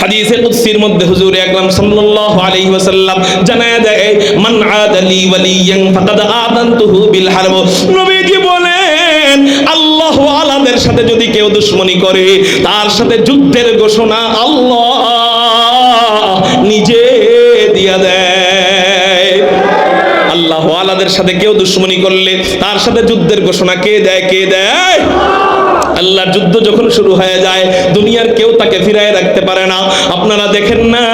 হাদিসে কুদসির মধ্যে হুজুর আকরাম সাল্লাল্লাহু আলাইহি ওয়াসাল্লাম জানায়া দেয় মান আদালি ওয়ালিয়ান ফাকাদ আদানতুহু বিল হারব। নবীজি বলেন, আল্লাহ আলাদের সাথে যদি কেউ দুশমনি করে, তার সাথে যুদ্ধের ঘোষণা আল্লাহ নিজে দিয়া দেয়। আল্লাহ আলাদের সাথে কেউ দুশ্মনী করলে, তার সাথে যুদ্ধের ঘোষণা কে দেয় কে দেয়? আল্লাহর যুদ্ধ যখন শুরু হয়ে যায়, দুনিয়ার কেউ তাকে ফিরায় রাখতে পারে না। আপনারা দেখেন না,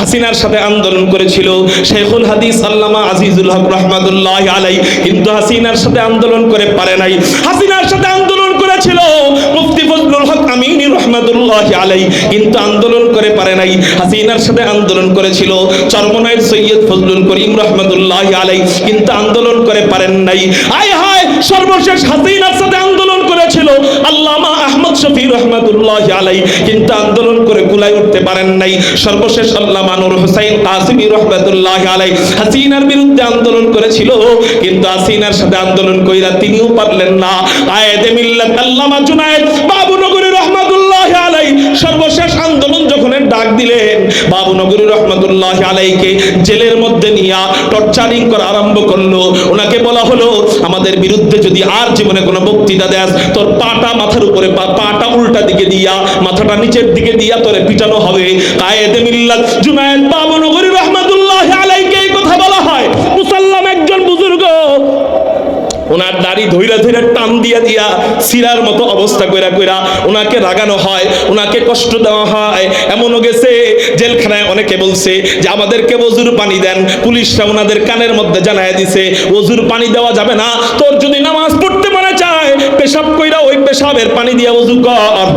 হাসিনার সাথে আন্দোলন করেছিল শেখুল হাদিস আল্লামা আজিজুল হক রহমাতুল্লাহ আলাই কিন্তু হাসিনার সাথে আন্দোলন করে পারে নাই। হাসিনার সাথে আন্দোলন করেছিল মুফতি ফজলুল হক আমিনী রহমাতুল্লাহ আলাই কিন্তু আন্দোলন করে পারে নাই। হাসিনার সাথে আন্দোলন করেছিল চরমনায়ের সৈয়দ ফজলুল করিম রহমাতুল্লাহ আলাই কিন্তু আন্দোলন করে পারেন নাই। আয় হায়, সর্বশেষ হাসিনার সাথে আন্দোলন করেছিল আল্লামা শফি রহমাতুল্লাহ আলাই কিন্তু আন্দোলন করে কুলাই উঠতে পারেন নাই। সর্বশেষ আল্লাহ মানুর হুসাইন কাসিমি রহমাতুল্লাহ আলাই হাসিনার বিরুদ্ধে আন্দোলন করেছিল, কিন্তু হাসিনার সাথে আন্দোলন কইরা তিনিও পারলেন না। আয়েদে মিল্লাত আল্লামা জুনায়েদ রহমাতুল্লাহ আলাইকে জেলের মধ্যে নিয়ে টর্চারিং করা আরম্ভ করল। ওনাকে বলা হলো, আমাদের বিরুদ্ধে যদি আর জীবনে কোনো বক্তৃতা দেয় তোর পাটা মাথার উপরে পাটা উল্টা দিকে দিয়া, মাথাটা নিচের দিকে দিয়া তোরে পিটানো হবে। কায়েদে মিল্লাত জুনায়েদ বাবুনগরী রহমাতুল্লাহ আলাইকে এই কথা বলা হয় মুসাল্লাম একজন বুজুর্গ ওনার দাড়ি ধৈরা ধৈরে টান দিয়া দিয়া সিরার মতো অবস্থা কইরা কইরা ওনাকে রাগানো হয়, ওনাকে কষ্ট দেওয়া হয়। এমনও গেছে, জেলখানায় অনেকে বলছে যে, আমাদেরকে ওজুর পানি দেন, পুলিশরা ওনাদের কানের মধ্যে জানায় দিছে ওজুর পানি দেওয়া যাবে না তোর যদি নামাজ পড়তে মনে চায় পেশাব কইরা ওই পেশাবের পানি দিয়া ওজু কর।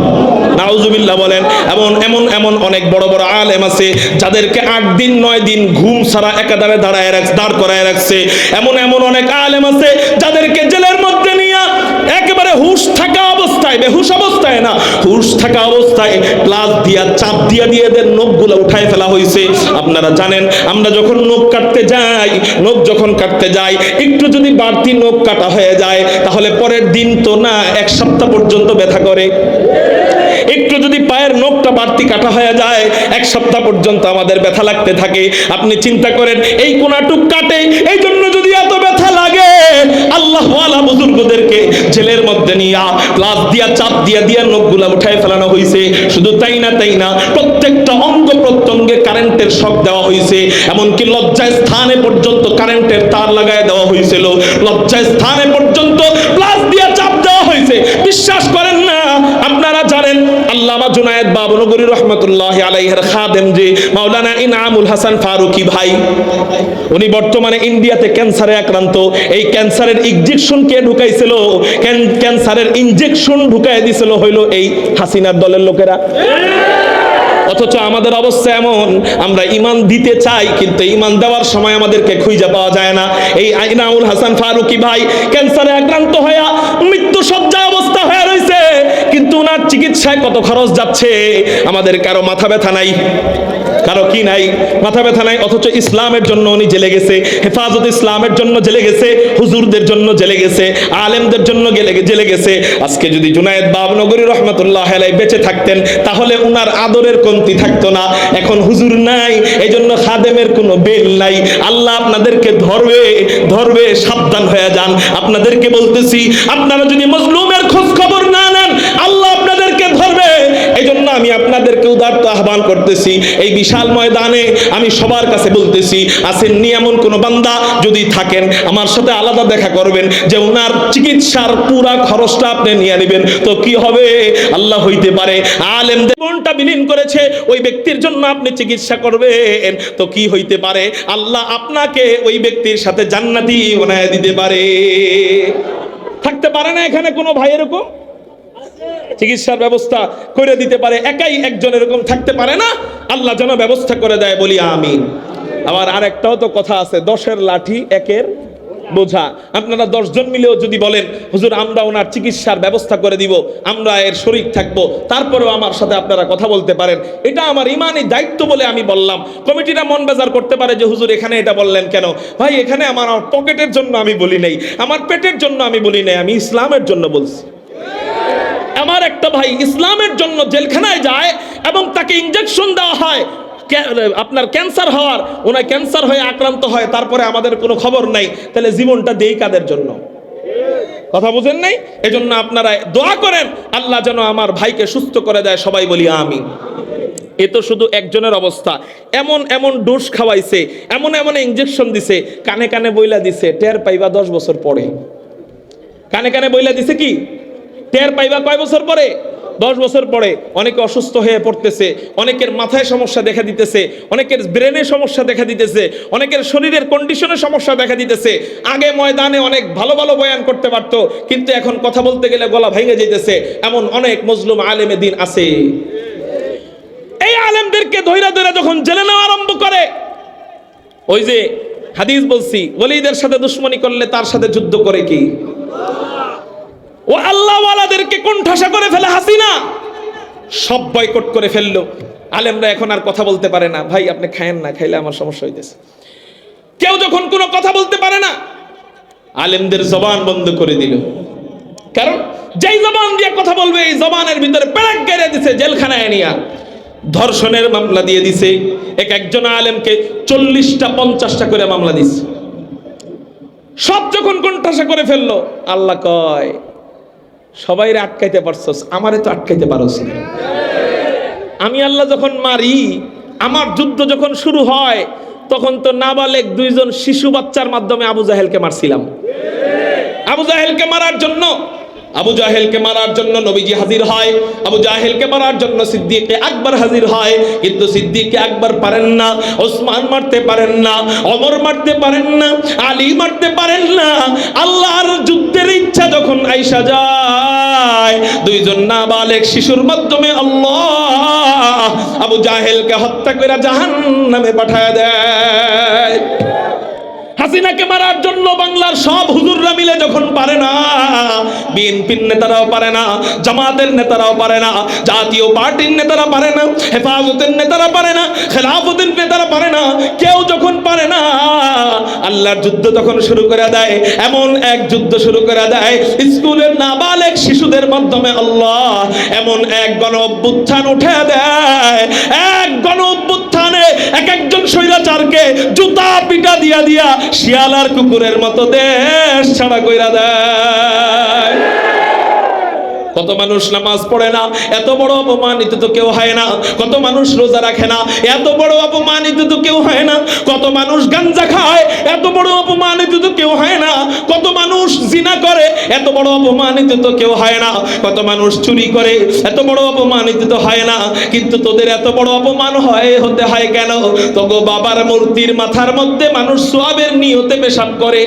নাউজুবিল্লাহ বলেন, এমন এমন এমন অনেক বড় বড় আলেম আছে যাদেরকে আট দিন, নয় দিন ঘুম ছাড়া একাধারে দাঁড়ায় রাখ, দাঁড় করায় রাখছে। এমন এমন অনেক আলেম আছে যাদেরকে জেলের মধ্যে নিয়ে একেবারে হুশ থাকা অবস্থায়, বেহুশ অবস্থায় না। হুশ থাকা অবস্থায় প্লাস দিয়া, চাপ দিয়া দিয়ে এদের নখগুলো উঠায় ফেলা হয়েছে আপনারা জানেন, আমরা যখন নখ কাটতে যাই, নখ যখন কাটতে যাই, একটু যদি বাড়তি নখ কাটা হয়ে যায়, তাহলে পরের দিন তো না, এক সপ্তাহ পর্যন্ত ব্যথা করে। একটু যদি পায়ের নখটা বাড়তি কাটা হয়ে যায়, এক সপ্তাহ পর্যন্ত আমাদের ব্যথা লাগতে থাকে। আপনি চিন্তা করেন, এই কোনাটুক কাটে এই জন্য যদি জেলের মধ্যে নিয়া প্লাস দিয়া, চাপ দিয়া দিয়া নখগুলা উঠাই ফেলানো হয়েছে শুধু তাই না তাই না, প্রত্যেকটা অঙ্গ প্রত্যঙ্গে কারেন্টের শক দেওয়া হয়েছে এমনকি লজ্জায় স্থানে পর্যন্ত কারেন্টের তার লাগায় দেওয়া হয়েছিল লজ্জায় স্থানে পর্যন্ত প্লাস দিয়া চাপ দেওয়া হয়েছে বিশ্বাস করেন না আপনারা জানেন আল্লামা জুনায়েদ বাবনগরী রহমতুল্লাহ আলাইহের খাদেম যে, মাওলানা ইনামুল হাসান ফারুকি ভাই, উনি বর্তমানে ইন্ডিয়াতে ক্যান্সারে আক্রান্ত। এই ক্যান্সারের ইনজেকশন কে ঢুকাইছিল? ক্যান্সারের ইনজেকশন ঢুকাই দিছিল হইল এই হাসিনার দলের লোকেরা। অথচ আমাদের অবস্থা এমন, আমরা ইমান দিতে চাই, কিন্তু ইমান দেওয়ার সময় আমাদেরকে খুঁজে পাওয়া যায় না। এই আইনাউল হাসান ফারুকি ভাই, ক্যান্সারে আক্রান্ত হয়ে মৃত্যু ওনার চিকিৎসায় কত খরচ যাচ্ছে? আমাদের কারও মাথা ব্যথা নাই, কারও কি নাই? মাথা ব্যথা নাই, অথচ ইসলামের জন্য উনি জেলে গেছে, হেফাজত ইসলামের জন্য জেলে গেছে, হুজুরদের জন্য জেলে গেছে, আলেমদের জন্য গেলে জেলে গেছে। আজকে যদি জুনায়েদ বাবনগরী রহমতুল্লাহ আলাই বেঁচে থাকতেন, তাহলে উনার আদরের কমতি থাকতো না। এখন হুজুর নাই এই জন্য খাদেমের কোনো বেল নাই। আল্লাহ আপনাদেরকে ধরবে ধরবে, সাবধান হয়ে যান। আপনাদেরকে বলতেছি, আপনারা যদি মজলুমের খোঁজ খবর না নেন আল্লাহ আপনাদেরকে ধরবে এই জন্য আমি আপনাদেরকে উদার্ত আহ্বান করতেছি, এই বিশাল ময়দানে আমি সবার কাছে বলতেছি আসেননি এমন কোন বান্দা যদি থাকেন, আমার সাথে আলাদা দেখা করবেন, যে ওনার চিকিৎসার পুরা খরচটা আপনি নিয়ে নেবেন। তো কি হবে? আল্লাহ হইতে পারে। আলেমদের মনটা বিলীন করেছে, ওই ব্যক্তির জন্য আপনি চিকিৎসা করবেন। তো কি হইতে পারে? আল্লাহ আপনাকে ওই ব্যক্তির সাথে জান্নাতি বানায় দিতে পারে। থাকতে পারে না এখানে কোনো ভাই এরকম? চিকিৎসার ব্যবস্থা করে দিতে পারে, একাই একজন এরকম থাকতে পারে না। আল্লাহ যেন ব্যবস্থা করে দেয়, বলি আমিন। আবার আরেকটাও তো কথা আছে, দশের লাঠি একের বোঝা। আপনারা দশজন মিলেও যদি বলেন, হুজুর, আমরা ওনার চিকিৎসার ব্যবস্থা করে দিব, আমরা এর শরিক থাকব, তারপরেও আমার সাথে আপনারা কথা বলতে পারেন। এটা আমার ইমানই দায়িত্ব বলে আমি বললাম। কমিটিরা মন বেজার করতে পারে যে, হুজুর, এখানে এটা বললেন কেন? ভাই, এখানে আমার পকেটের জন্য আমি বলি নাই, আমার পেটের জন্য আমি বলি নাই, আমি ইসলামের জন্য বলছি। একটা ভাই ইসলামের জন্য জেলখানায় যায় এবং তাকে ইঞ্জেকশন দেওয়া হয় আপনার ক্যান্সার হওয়ার। ওনার ক্যান্সার হয়ে আক্রান্ত হয়, তারপরে আমাদের কোনো খবর নাই। তাহলে জীবনটা দেই কাদের জন্য? কথা বুঝেন নাই? এজন্য আপনারা দোয়া করেন, আল্লাহ যেন আমার ভাইকে সুস্থ করে দেয়, সবাই বলি আমি এ তো শুধু একজনের অবস্থা। এমন এমন ডোজ খাওয়াইছে, এমন এমন ইঞ্জেকশন দিছে, কানে কানে বইলা দিছে, টের পাইবা দশ বছর পরে। কানে কানে বইলা দিছে কি? টের পাইবা কয় বছর পরে? দশ বছর পরে অনেকে অসুস্থ হয়ে পড়তেছে, অনেকের মাথায় সমস্যা দেখা দিতেছে, অনেকের ব্রেনের সমস্যা দেখা দিতেছে, অনেকের শরীরের কন্ডিশনের সমস্যা দেখা দিতেছে। আগে ময়দানে অনেক ভালো ভালো বয়ান করতে পারতো, কিন্তু এখন কথা বলতে গেলে গলা ভেঙে যেতেছে এমন অনেক মজলুম আলেমে দিন আছে। এই আলেমদেরকে ধৈরা ধৈরা যখন জেলে নেওয়া আরম্ভ করে, ওই যে হাদিস বলছি, ওলিদের সাথে দুশ্মনী করলে তার সাথে যুদ্ধ করে কি? ও আল্লাহওয়ালাদেরকে কোণঠাসা করে ফেলে হাসিনা। সব বয়কট করে ফেলল। আলেমরা এখন আর কথা বলতে পারে না। ভাই, আপনি খায়েন না, খাইলে আমার সমস্যা হইতেছে। কেউ যখন কোনো কথা বলতে পারে না, আলেমদের জবান বন্ধ করে দিল। কারণ যেই জবান দিয়ে কথা বলবে, এই জবানের ভিতরে পেড়াক গেড়ে দিছে জেলখানায় নিয়া ধর্ষণের মামলা দিয়ে দিছে। এক একজন আলেমকে চল্লিশটা, পঞ্চাশটা করে মামলা দিছে। সব যখন কোণঠাসা করে ফেলল, আল্লাহ কয় সবাই আটকাইতে পারছস, আমারে তো আটকাইতে পারস না। আমি আল্লাহ যখন মারি, আমার যুদ্ধ যখন শুরু হয়, তখন তো নাবালেক দুইজন শিশু বাচ্চার মাধ্যমে আবু জাহেলকে মারছিলাম। আবু জাহেলকে মারার জন্য আবু জাহেলকে মারার জন্য নবীজি হাজির হয়, আবু জাহেলকে মারার জন্য সিদ্দিকে আকবর হাজির হয়, কিন্তু সিদ্দিকে আকবর পারেন না, ওসমান মারতে পারেন না অমর মারতে পারেন না, আলী মারতে পারেন না। আল্লাহর যুদ্ধের ইচ্ছা যখন আইসা যায়, দুইজন নাবালেক শিশুর মাধ্যমে আল্লাহ আবু জাহেলকে হত্যা করে জাহান্নামে পাঠায় দেয়। হাসিনাকে মারার জন্য বাংলার সব হুজুররা মিলে যখন পারে না, বিএনপির নেতারাও পারে না, জামাতের নেতারাও পারে না, জাতীয় পার্টির নেতারা পারে না, হেফাজতের নেতারা পারে না, খেলাফতের নেতারা পারে না, কেউ যখন পারে না, আল্লাহর যুদ্ধ তখন শুরু করে দেয়, এমন এক যুদ্ধ শুরু করে দেয়, স্কুলের নাবালেক শিশুদের মাধ্যমে আল্লাহ এমন এক গণ অভ্যুত্থান উঠে দেয়, এক গণ অভ্যুত্থানে এক একজন স্বৈরাচারকে জুতা পিটা দিয়া দিয়া শিয়ালার কুকুরের মতো দেশ ছাড়া কইরা দেয়। কত মানুষ নামাজ পড়ে না? এত বড় অপমানিত তো কেউ হয় না। কত মানুষ রোজা রাখে না? এত বড় অপমানিত তো কেউ হয় না। কত মানুষ গাঞ্জা খায়? এত বড় অপমানিত তো কেউ হয় না। কত মানুষ জিনা করে? এত বড় অপমানিত তো কেউ হয় না। কত মানুষ চুরি করে? এত বড় অপমানিত তো হয় না। কিন্তু তোদের এত বড় অপমান হয়, হতে হয় কেন? তোগো বাবার মূর্তির মাথার মধ্যে মানুষ সোয়াবের নিয়তে পেশাব করে।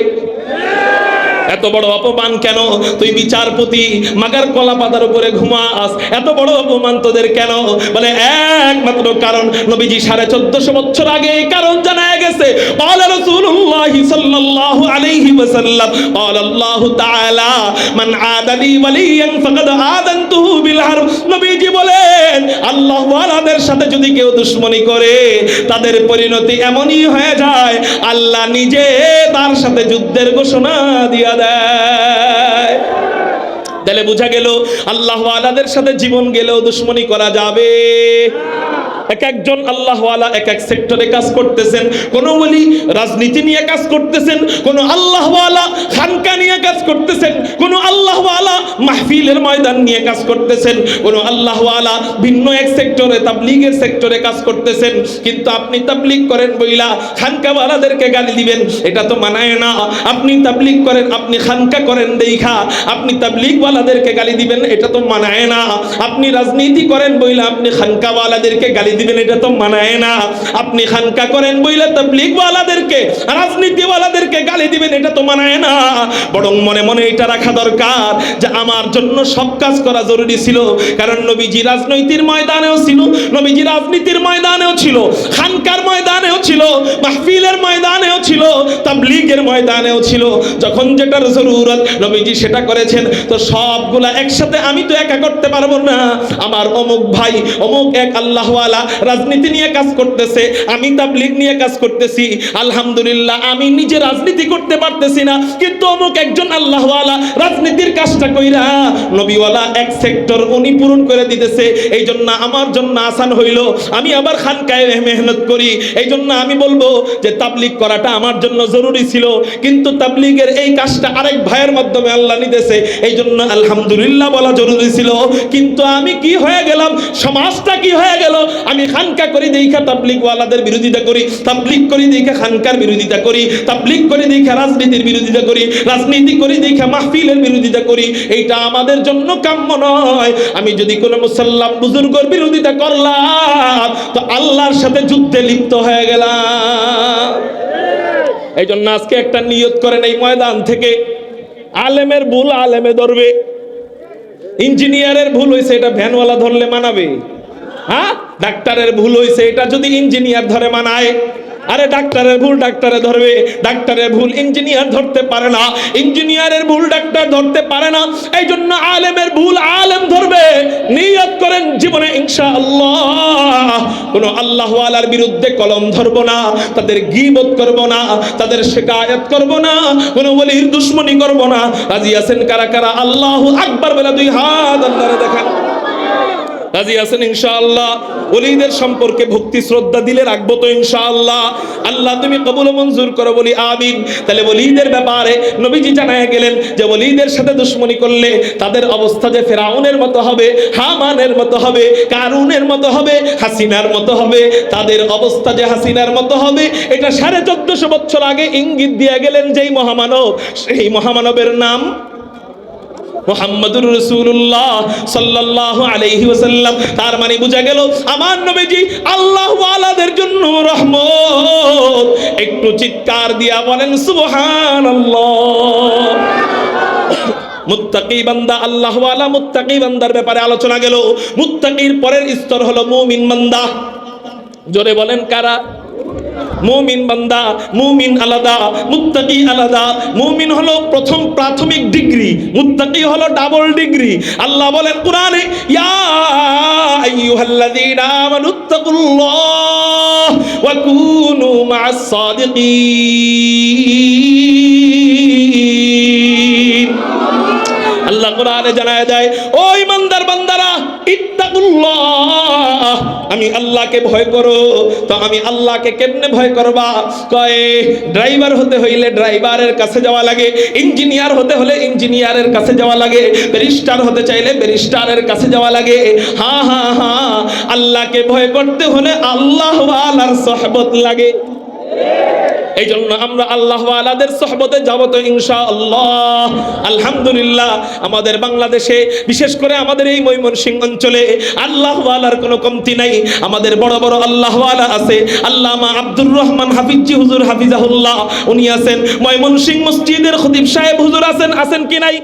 এত বড় অপমান কেন তুই বিচারপতি মাগার কলা পাতার উপরে ঘুমাস এত বড় অপমান তোদের কেন বলে একমাত্র কারণ নবীজি সাড়ে চোদ্দশো বছর আগে এই কারণ জানা গেছে قال رسول الله صلى الله عليه وسلم قال الله تعالى من عاد لي وليا فقد آذنته بالحرب নবীজি বলেন আল্লাহ ওয়ালাদের সাথে যদি কেউ দুশ্মনী করে তাদের পরিণতি এমনই হয়ে যায় আল্লাহ নিজে তার সাথে যুদ্ধের ঘোষণা দিয়া দেয় তাহলে বোঝা গেল আল্লাহ আলাদের সাথে জীবন গেলেও দুশ্মনী করা যাবে। এক একজন আল্লাহওয়ালা এক এক সেক্টরে কাজ করতেছেন, কোন বলি রাজনীতি নিয়ে কাজ করতেছেন, কোন আল্লাহওয়ালা খানকা নিয়ে কাজ করতেছেন, কোন আল্লাহওয়ালা মাহফিলের ময়দান নিয়ে কাজ করতেছেন, কোন আল্লাহওয়ালা ভিন্ন এক সেক্টরে তাবলিগের সেক্টরে কাজ করতেছেন। কিন্তু আপনি তাবলিগ করেন বইলা, খানকাওয়ালাদেরকে গালি দিবেন, এটা তো মানায় না। আপনি তাবলিগ করেন, আপনি খানকা করেন দেইখা। আপনি তাবলিগওয়ালাদেরকে গালি দিবেন, এটা তো মানায় না। আপনি রাজনীতি করেন বইলা, আপনি খানকাওয়ালাদেরকে গালি দিবেন, এটা তো মানায় না। আপনি খানকা করেন, বইলে তাবলিগওয়ালাদেরকে, রাজনীতিওয়ালাদেরকে গালি দিবেন, এটা তো মানায় না। বরং মনে মনে এটা রাখা দরকার যে আমার জন্য সব কাজ করা জরুরি ছিল। কারণ নবীজি রাজনৈতিক ময়দানেও ছিল, নবীজি রাজনীতির ময়দানেও ছিল, খানকার ময়দানেও ছিল, মাহফিলের ময়দানেও ছিল, তাবলিগের ময়দানেও ছিল। যখন যেটার জরুরত নবীজি সেটা করেছেন, তো সবগুলা একসাথে আমি তো একা করতে পারব না। আমার অমুক ভাই, অমুক এক আল্লাহওয়ালা রাজনীতি নিয়ে কাজ করতেছে, আমি তাবলিগ নিয়ে কাজ করতেছি, আলহামদুলিল্লাহ, আমি নিজে রাজনীতি করতে পারতেছি না, কিন্তু অমুক একজন আল্লাহওয়ালা রাজনীতির কাজটা কইরা নবীওয়ালা এক সেক্টর উনি পূরণ করে দিতেছে এই জন্য আমার জন্য আসান হইল, আমি আবার খানকায় মেহনত করি এই জন্য আমি বলব যে তাবলিগ করাটা আমার জন্য জরুরি ছিল, কিন্তু তাবলিগের এই কাজটা আরেক ভাইয়ের মাধ্যমে আল্লাহ নিতেছে এই জন্য আলহামদুলিল্লাহ বলা জরুরি ছিল, কিন্তু আমি কি হয়ে গেলাম, সমাজটা কি হয়ে গেল আমি খানকা করি দেখা তাবলিগওয়ালাদের বিরোধিতা করি, তাবলিগ করি দেখা খানকার বিরোধিতা করি, তাবলিগ করি দেখা রাজনীতির বিরোধিতা করি, রাজনীতি করি দেখা মাহফিলের বিরোধিতা করি, এইটা আমাদের জন্য কাম্য নয়। আমি যদি কোনো মুসল্লাম বুজুর্গর বিরোধিতা করলাম, তো আল্লাহর সাথে যুদ্ধে লিপ্ত হয়ে গেলাম। এই জন্য আজকে একটা নিয়ত করেন এই ময়দান থেকে। আলেমের ভুল আলেমে ধরবে। ইঞ্জিনিয়ারের ভুল হয়েছে এটা ভ্যানওয়ালা ধরলে মানাবে। হ্যাঁ? ডাক্তারের ভুল হয়েছে এটা যদি ইঞ্জিনিয়ার ধরে মানায়। আরে ডাক্তারের ভুল ডাক্তারে ধরবে। ডাক্তারের ভুল ইঞ্জিনিয়ার ধরতে পারে না। ইঞ্জিনিয়ারের ভুল ডাক্তার ধরতে পারে না। এই জন্য আলেমের ভুল আলেম ধরবে। নিয়ত করেন জীবনে, ইনশাআল্লাহ। কোনো আল্লাহওয়ালার বিরুদ্ধে কলম ধরব না, তাদের গিবত করব না, তাদের শেকায়ত করব না, কোনো ওলির দুশ্মনী করব না। রাজি আছেন কারা কারা? আল্লাহু আকবার বলে দুই হাত আল্লাহরে দেখান। রাজি আছেন ইনশাআল্লাহ? ওলিদের সম্পর্কে ভক্তি, শ্রদ্ধা দিলে রাখব তো ইনশাআল্লাহ। আল্লাহ তুমি কবুল মঞ্জুর করো বলি, আমিন। তাহলে ওলিদের ব্যাপারে নবীজি জানায় গেলেন যে ওলিদের সাথে দুশ্মনী করলে তাদের অবস্থা যে ফেরাউনের মতো হবে, হামানের মতো হবে, কারুনের মতো হবে, হাসিনার মতো হবে, তাদের অবস্থা যে হাসিনার মতো হবে, এটা সাড়ে চোদ্দশো বছর আগে ইঙ্গিত দিয়ে গেলেন যেই মহামানব, সেই মহামানবের নাম মোহাম্মদুর রসুল্লাহ সাল্লাহ আলাইহি ওসাল্লাম তার মানে বোঝা গেল, আমার নবীজি আল্লাহ ওয়ালাদের জন্য রহমত। একটু চিৎকার দিয়া বলেন সুবহান মুত্তাকি বান্দা, আল্লাহ ওয়ালা মুত্তাকি বান্দার ব্যাপারে আলোচনা গেল। মুত্তাকির পরের স্তর হলো মুমিন বান্দা। জোরে বলেন, কারা? মুমিন বান্দা, মুমিন আলাদা, মুত্তাকি আলাদা। মুমিন হলো প্রথম প্রাথমিক ডিগ্রি, মুত্তাকি হলো ডাবল ডিগ্রি। আল্লাহ বলেন কোরআনে, ইয়া আইয়ুহাল্লাযীনা আমানুত্তাকুল্লাহ ওয়া কুনু মা'আস সাদিকিন। আল্লাহ কোরআনে জানায় দেয়, ও ইমানদার বান্দারা, ইত্তাকুল্লাহ আমি আল্লাহকে ভয় করো, তো আমি আল্লাহকে কেমনে ভয় করবা? কয়ে, ড্রাইভার হতে হইলে ড্রাইভারের কাছে যাওয়া লাগে, ইঞ্জিনিয়ার হতে হলে ইঞ্জিনিয়ারের কাছে যাওয়া লাগে, ব্যারিস্টার হতে চাইলে ব্যারিস্টারের কাছে যাওয়া লাগে। হা হা হা, আল্লাহকে ভয় করতে হলে আল্লাহ আলার সহবত লাগে। এই জন্য আমরা আল্লাহ আলাদের সহবতে যাব তো ইনশা আল্লাহ আলহামদুলিল্লাহ, আমাদের বাংলাদেশে, বিশেষ করে আমাদের এই ময়মনসিংহ অঞ্চলে আল্লাহ আলার কোনো কমতি নাই। আমাদের বড় বড় আল্লাহ আলা আছে। আল্লামা আব্দুর রহমান হাফিজি হুজুর হাফিজাহুল্লাহ, উনি আছেন ময়মনসিংহ মসজিদের খতিব সাহেব হুজুর আছেন আছেন কি নাই?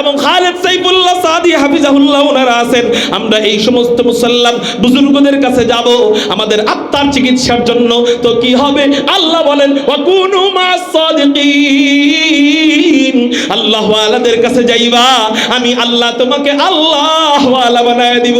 এবং খালেদ সাইফুল্লাহ সাদি হাফিজাহুল্লাহ ওনারা আছেন। আমরা এই সমস্ত মুসল্লাম বুজুর্গদের কাছে যাব আমাদের আত্মার চিকিৎসার জন্য। তো কি হবে? আল্লাহ বলেন, ওয়াকুনু মাস সাদিকিন। আল্লাহ ওয়ালাদের কাছে যাইবা, আমি আল্লাহ তোমাকে আল্লাহ ওয়ালা বানায় দিব।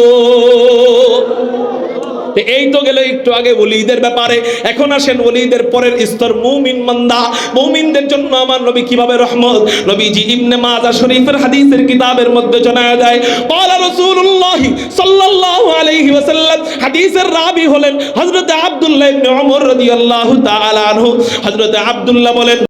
তো এই তো গেল একটু আগে ওলিদের ব্যাপারে এখন আসেন ওলিদের পরের স্তর মুমিন মান্দা মুমিনদের জন্য আমার নবী কিভাবে রহমত নবীজি ইবনে মাজা শরীফের হাদিসের কিতাবের মধ্যে জানায় যায় قال রাসূলুল্লাহ সাল্লাল্লাহু আলাইহি ওয়াসাল্লাম হাদিসের রাবি হলেন হযরত আব্দুল্লাহ ইবনে ওমর রাদিয়াল্লাহু তাআলা আনহু হযরত আব্দুল্লাহ বলেন